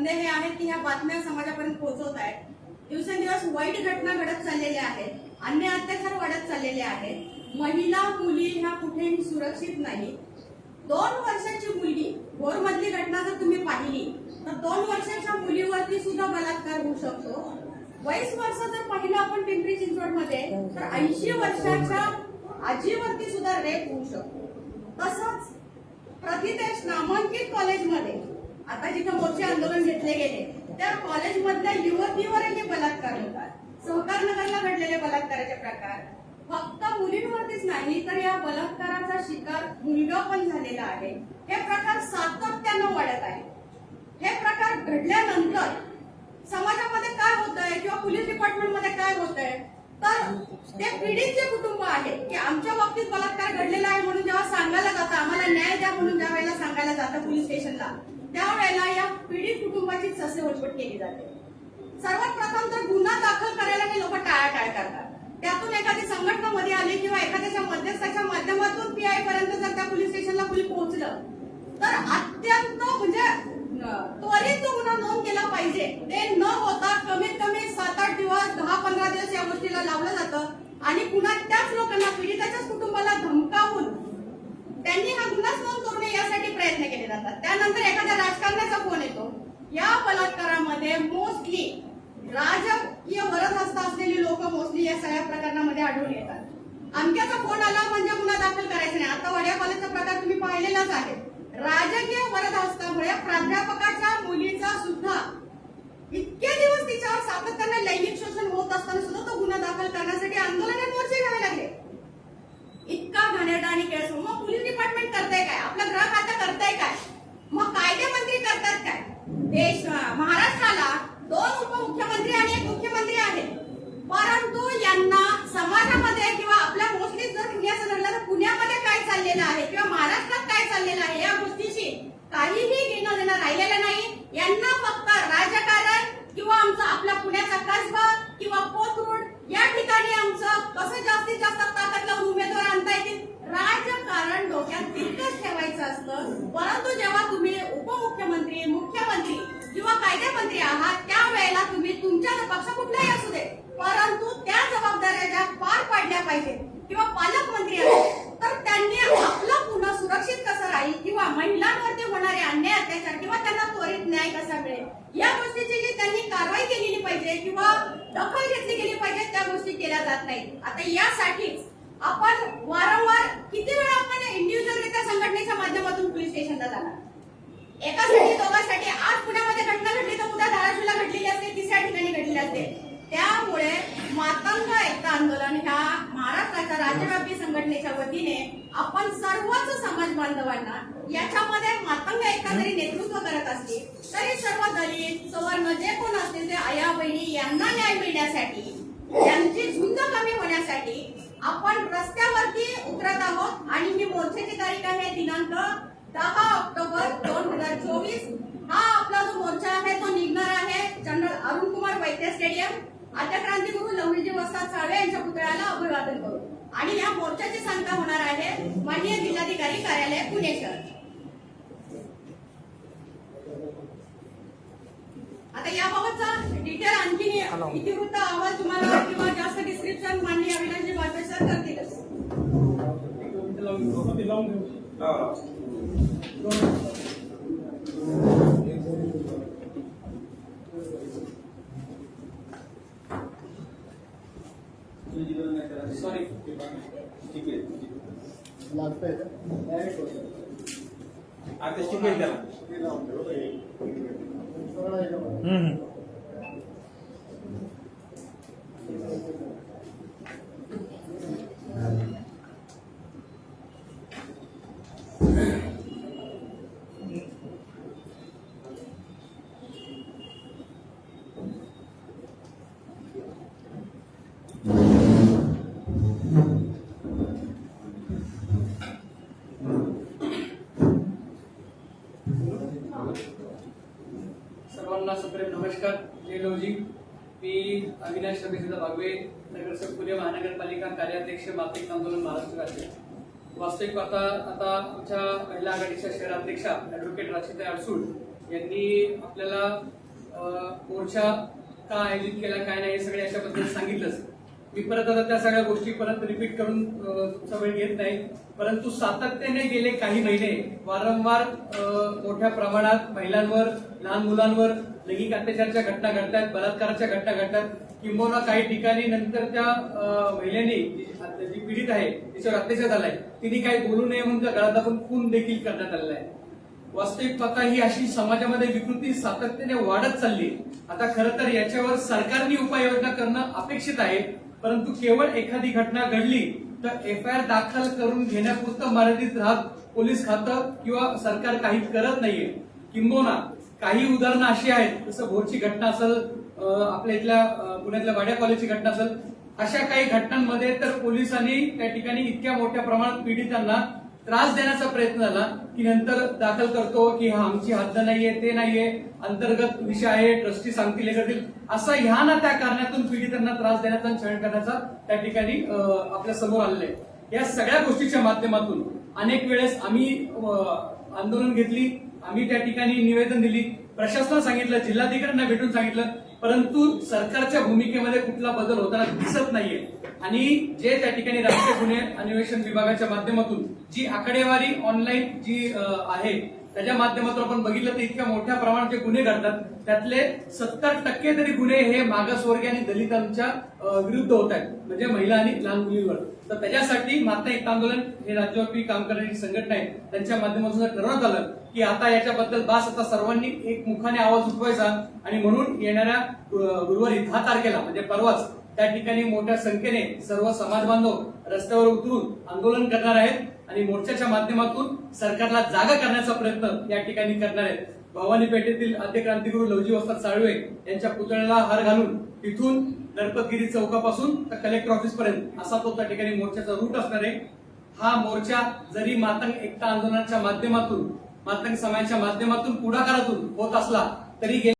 धंदे हे आहेत की ह्या बातम्या समाजापर्यंत पोहोचवत आहेत. दिवसेंदिवस वाईट घटना घडत चाललेल्या आहेत. अन्य अत्याचार वाढत चाललेले आहेत. महिला मुली ह्या कुठेही सुरक्षित नाही. दोन वर्षाची मुलगी भोरमधली घटना जर तुम्ही पाहिली तर दोन वर्षाच्या मुलीवरती सुद्धा बलात्कार होऊ शकतो. बावीस वर्ष जर पाहिलं आपण पिंपरी चिंचवडमध्ये तर ऐंशी वर्षाच्या आजीवरती सुद्धा रेप होऊ शकतो. तसंच प्रतिदेश नामांकित कॉलेजमध्ये आता जिथे मोर्चे आंदोलन घेतले गेले. त्या कॉलेजमधल्या युवतीवरही बलात्कार होतात. सहकार नगरला घडलेले बलात्काराचे प्रकार. फक्त मुलींवरतीच नाही तर या बलात्काराचा शिकार मुलगा पण झालेला आहे. हे प्रकार सातत्यानं वाढत आहे. हे प्रकार घडल्यानंतर समाजामध्ये काय होत आहे किंवा पोलीस डिपार्टमेंटमध्ये काय होत आहे तर ते पीडित जे कुटुंब आहे की आमच्या बाबतीत बलात्कार घडलेला आहे म्हणून जेव्हा सांगायला जातं आम्हाला न्याय द्या म्हणून ज्या वेळेला सांगायला जातं पोलीस स्टेशनला त्यावेळेला या पीडित कुटुंबाची ससे वटपट केली जाते. सर्वात प्रथम तर गुन्हा दाखल करायला हे लोक टाळाटाळ करतात. त्यातून एखादी संघटना मध्ये आली किंवा एखाद्याच्या मध्यस्थाच्या माध्यमातून पीआय पर्यंत जर त्या पोलीस स्टेशनला कुणी पोहोचलं तर अत्यंत म्हणजे त्वरित तो गुन्हा नोंद केला पाहिजे. ते न होता कमीत कमी सात आठ दिवस दहा पंधरा दिवस या गोष्टीला लावलं जातं आणि पुन्हा त्याच लोकांना पीडिताच्याच कुटुंबाला धमकावून त्यांनी हा गुन्हाच नोंद करू नये यासाठी प्रयत्न केले जातात. त्यानंतर एखाद्या राजकारण्याचा फोन येतो. या बलात्कारामध्ये मोस्टली राजकीय वरदहस्त असलेली लोक मोस्टली या सगळ्या प्रकरणामध्ये आढळून येतात. अमक्याचा फोन आला म्हणजे गुन्हा दाखल करायचा नाही. आता वड्या कॉलेजचा प्रकार तुम्ही पाहिलेलाच आहे. राजकीय वरदहस्तामुळे प्राध्यापकाच्या मुलीचा सुद्धा इतके दिवस तिच्यावर सातत्याने लैंगिक शोषण होत असताना सुद्धा तो गुन्हा दाखल करण्यासाठी आंदोलनात मोर्चे घ्यावे लागले इतका घाणेरडा आणि केळस मग पोलीस डिपार्टमेंट करताय काय आपलं ग्रह खातं करताय काय मग कायदे मंत्री करतात काय देश महाराष्ट्राला दोन उपमुख्यमंत्री आणि एक मुख्यमंत्री आहेत. परंतु यांना समाजामध्ये किंवा आपल्या मोस्टली जर पुण्याचं धरलं तर पुण्यामध्ये काय चाललेलं आहे किंवा महाराष्ट्रात काय चाललेलं आहे या गोष्टीशी काहीही घेणं देणं राहिलेलं नाही यांना फक्त राजकारण किंवा आमचा आपला पुण्याचा कसबा किंवा कोथरूड या ठिकाणी आमचं कसं जास्तीत जास्त ताकद लावून उमेदवार आणता येतील राजकारण डोक्यात तितकंच ठेवायचं असतं परंतु जेव्हा तुम्ही उपमुख्यमंत्री मुख्यमंत्री किंवा कायदेमंत्री आहात त्यावेळेला तुम्ही तुमच्या पक्ष कुठलाही असू दे. परंतु त्या जबाबदाऱ्या ज्या पार पाडल्या पाहिजेत. किंवा पालकमंत्री आहेत तर त्यांनी आपलं पुन्हा सुरक्षित कसं राहील किंवा महिलांवरती होणारे अन्याय अत्याचार किंवा त्यांना त्वरित न्याय कसा मिळेल? या गोष्टीची जी त्यांनी कारवाई केलेली पाहिजे किंवा दखल घेतली गेली पाहिजे त्या गोष्टी केल्या जात नाही आता यासाठीच आपण वारंवार किती वेळा आपण इंडिव्हिज्युअलरित्या संघटनेच्या माध्यमातून पोलीस स्टेशनला जाणार? एकासाठी दोघांसाठी आज पुण्यामध्ये घटना घडली तर उद्या धाराशिवला घडलेली असते तिसऱ्या ठिकाणी घडलेली असते. त्यामुळे मातंग एकता आंदोलन ह्या महाराष्ट्राच्या राज्यव्यापी संघटनेच्या वतीने आपण सर्वच समाज बांधवांना याच्यामध्ये मातंग एकता जरी नेतृत्व करत असतील तरी सर्व दलित सवर्ण जे कोण असतील ते आया बहिणी यांना न्याय मिळण्यासाठी यांची झुंज कमी होण्यासाठी आपण रस्त्यावरती उतरत आहोत. आणि ही मोर्चाची तारीख आहे दिनांक दहा ऑक्टोबर दोन हजार चोवीस. हा आपला जो मोर्चा आहे तो निघणार आहे जनरल अरुण कुमार वैद्य स्टेडियम. आद्य क्रांतीगुरु लवणीजी वस्ताद साळवे यांच्या पुतळ्याला अभिवादन करू आणि या मोर्चाची सांगता होणार आहे माननीय जिल्हाधिकारी कार्यालय पुणे शहर. आता याबाबतचा डिटेल आणखी इतिवृत्त अहवाल तुम्हाला किंवा जास्त डिस्क्रिप्शन माननीय अविनाशजी बापे सर करतीलच सॉरी ठीक आहे लागतंय? आता शिकवेल त्याला ते नमस्कार. जय लवजी मी अविनाश रमेशदा बागवे नगरसेवक पुणे महानगरपालिका कार्याध्यक्ष माफिक आंदोलन महाराष्ट्र राज्य. वास्तविक आता आता आमच्या महिला आघाडीच्या शहराध्यक्षा ॲडव्होकेट राशिता अडसूळ यांनी आपल्याला मोर्चा का आयोजित केला काय नाही हे सगळे याच्याबद्दल सांगितलंच. मी परत आता त्या सगळ्या गोष्टी परत रिपीट करून सवय तुमचा वेळ घेत नाही. परंतु सातत्याने गेले काही महिने वारंवार मोठ्या प्रमाणात महिलांवर लहान मुलांवर लैंगिक अत्याचाराच्या घटना घडतात बलात्काराच्या घटना घडतात. किंबहुना काही ठिकाणी नंतर त्या महिलेने जी पीडित आहे तिच्यावर अत्याचार झालाय तिने काही बोलू नये म्हणून त्या घरात आपण खून देखील करण्यात आलेला आहे. वास्तविक ही अशी समाजामध्ये विकृती सातत्याने वाढत चालली. आता खरं तर याच्यावर सरकारने उपाययोजना करणं अपेक्षित आहे. परंतु केवळ एखादी घटना घडली तर एफ आय आर दाखल करून घेण्यापुरतं मर्यादित राहत पोलीस खातं किंवा सरकार काही करत नाहीये. किंबोना काही उदाहरणं अशी आहेत जसं भोरची घटना असेल आपल्या इथल्या पुण्यातल्या वाड्या कॉलेजची घटना असेल अशा काही घटनांमध्ये तर पोलिसांनी त्या ठिकाणी इतक्या मोठ्या प्रमाणात पीडितांना त्रास देण्याचा प्रयत्न झाला की नंतर दाखल करतो की हा आमची हद्द नाहीये ते नाहीये अंतर्गत विषय आहे ट्रस्टी सांगतील हे करतील. असा ह्या ना त्या कारणातून पीडितांना त्रास देण्याचा आणि छळ करण्याचा त्या ठिकाणी आपल्यासमोर आलेलं आहे. या सगळ्या गोष्टीच्या माध्यमातून अनेक वेळेस आम्ही आंदोलन घेतली आम्ही त्या ठिकाणी निवेदन दिली. प्रशासनाला सांगितलं जिल्हाधिकाऱ्यांना भेटून सांगितलं परंतु सरकारच्या भूमिकेमध्ये कुठला बदल होताना दिसत नाहीये. आणि जे त्या ठिकाणी राष्ट्रीय गुन्हे अन्वेषण विभागाच्या माध्यमातून जी आकडेवारी ऑनलाईन जी आहे त्याच्या माध्यमातून आपण बघितलं तर इतक्या मोठ्या प्रमाणात जे गुन्हे घडतात. त्यातले सत्तर टक्के तरी गुन्हे हे मागासवर्गीय आणि दलितांच्या विरुद्ध होत आहेत. म्हणजे महिला आणि लहान मुलींवर. तर त्याच्यासाठी माता एक आंदोलन हे राज्यव्यापी काम करणारी संघटना आहे. त्यांच्या माध्यमातून ठरवण्यात आलं की आता याच्याबद्दल बास आता सर्वांनी एक मुखाने आवाज उठवायचा आणि म्हणून येणाऱ्या गुरुवारी दहा तारखेला म्हणजे परवाच त्या ठिकाणी मोठ्या संख्येने सर्व समाज बांधव रस्त्यावर उतरून आंदोलन करणार आहेत. आणि मोर्चाच्या माध्यमातून सरकारला जागा करण्याचा प्रयत्न या ठिकाणी करणार आहेत. भवानी पेठेतील आद्य क्रांतिगुरु लवजी वस्ताद साळवे यांच्या पुतळ्याला हार घालून तिथून गणपतगिरी चौकापासून तर कलेक्टर ऑफिस पर्यंत असा तो त्या ठिकाणी मोर्चाचा रूट असणार आहे. हा मोर्चा जरी मातंग एकता आंदोलनाच्या माध्यमातून मातंग समाजाच्या माध्यमातून पुढाकारातून होत असला तरी